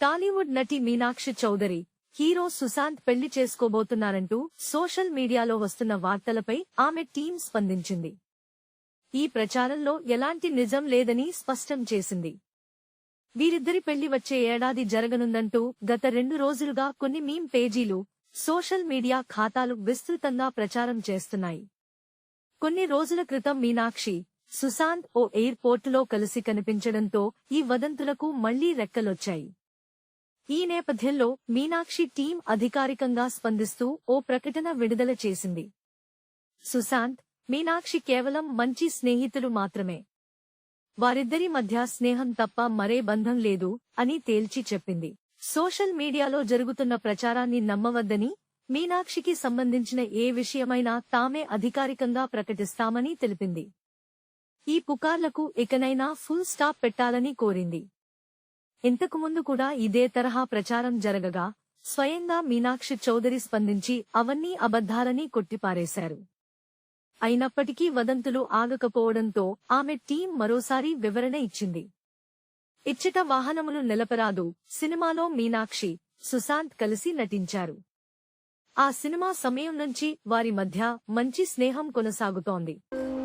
టాలీవుడ్ నటి మీనాక్షి చౌదరి హీరో సుశాంత్ పెళ్ళి చేసుకోబోతున్నారంటూ సోషల్ మీడియాలో వస్తున్న వార్తలపై ఆమె టీం స్పందించింది. ఈ ప్రచారంలో ఎలాంటి నిజం లేదని స్పష్టం చేసింది. వీరిద్దరి పెళ్ళి వచ్చే ఏడాది జరగనుందంటూ గత రెండు రోజులుగా కొన్ని మీమ్ పేజీలు సోషల్ మీడియా ఖాతాలు విస్తృతంగా ప్రచారం చేస్తున్నాయి. కొన్ని రోజుల క్రితం మీనాక్షి సుశాంత్ ఓ ఎయిర్పోర్టులో కలిసి కనిపించడంతో ఈ వదంతులకు మళ్ళీ రెక్కలొచ్చాయి. ఈ నేపథ్యంలో మీనాక్షి టీం అధికారికంగా స్పందిస్తూ ఓ ప్రకటన విడుదల చేసింది. సుశాంత్ మీనాక్షి కేవలం మంచి స్నేహితులు మాత్రమే. వారిద్దరి మధ్య స్నేహం తప్ప మరే బంధం లేదు అని తేల్చి చెప్పింది. సోషల్ మీడియాలో జరుగుతున్న ప్రచారాన్ని నమ్మవద్దని మీనాక్షికి సంబంధించిన ఏ విషయమైనా తామే అధికారికంగా ప్రకటిస్తామని తెలిపింది. ఈ పుకార్లకు ఇకనైనా ఫుల్ స్టాప్ పెట్టాలని కోరింది. ఇంతకుముందు కూడా ఇదే తరహా ప్రచారం జరగగా స్వయంగా మీనాక్షి చౌదరి స్పందించి అవన్నీ అబద్ధాలని కొట్టిపారేశారు. అయినప్పటికీ వదంతులు ఆగకపోవడంతో ఆమె టీం మరోసారి వివరణ ఇచ్చింది. ఇచ్చట వాహనములు నిలపరాదు సినిమాలో మీనాక్షి సుశాంత్ కలిసి నటించారు. ఆ సినిమా సమయం నుంచి వారి మధ్య మంచి స్నేహం కొనసాగుతోంది.